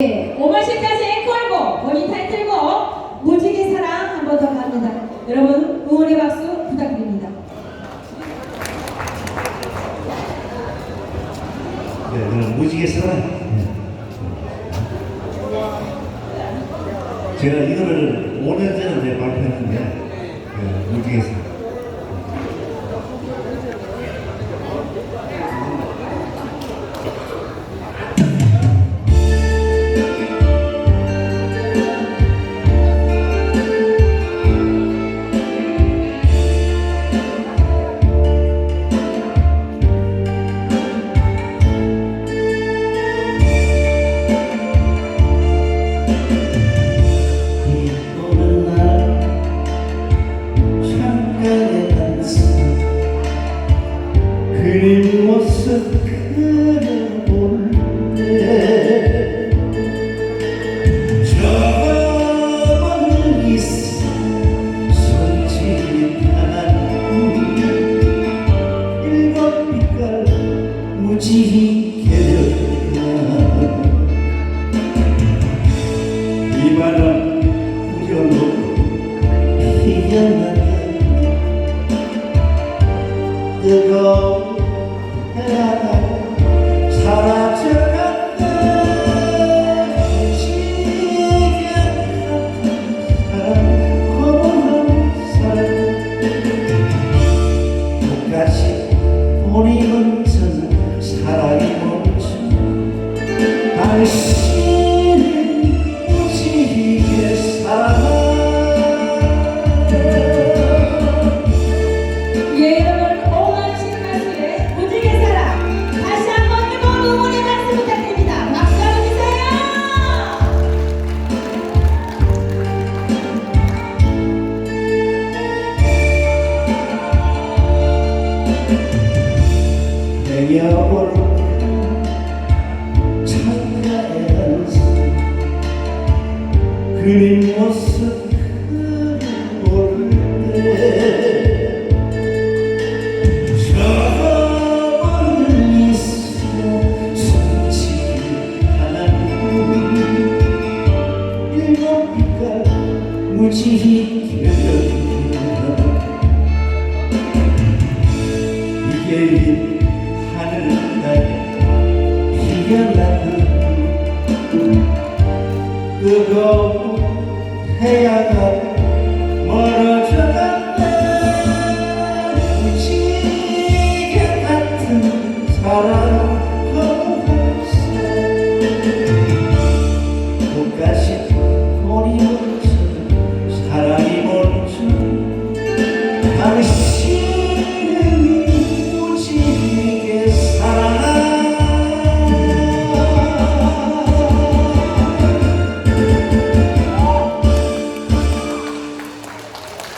네, 오마시까지 앵콜곡 본인 타이틀곡 무지개 사랑 한 번 더 갑니다. 여러분 응원의 박수 부탁드립니다. 네, 그럼 무지개 사랑 제가 이 노래를 5년 전에 발표했는데 그 무지개 사랑 무지개 이 바람 내려올 창가에 그린 모습 그려볼때 저 멀리서 손짓하는 일곱 빛깔 무지개 피어나는 뜨거운 태양아 멀어져간다 무지개 같은 사랑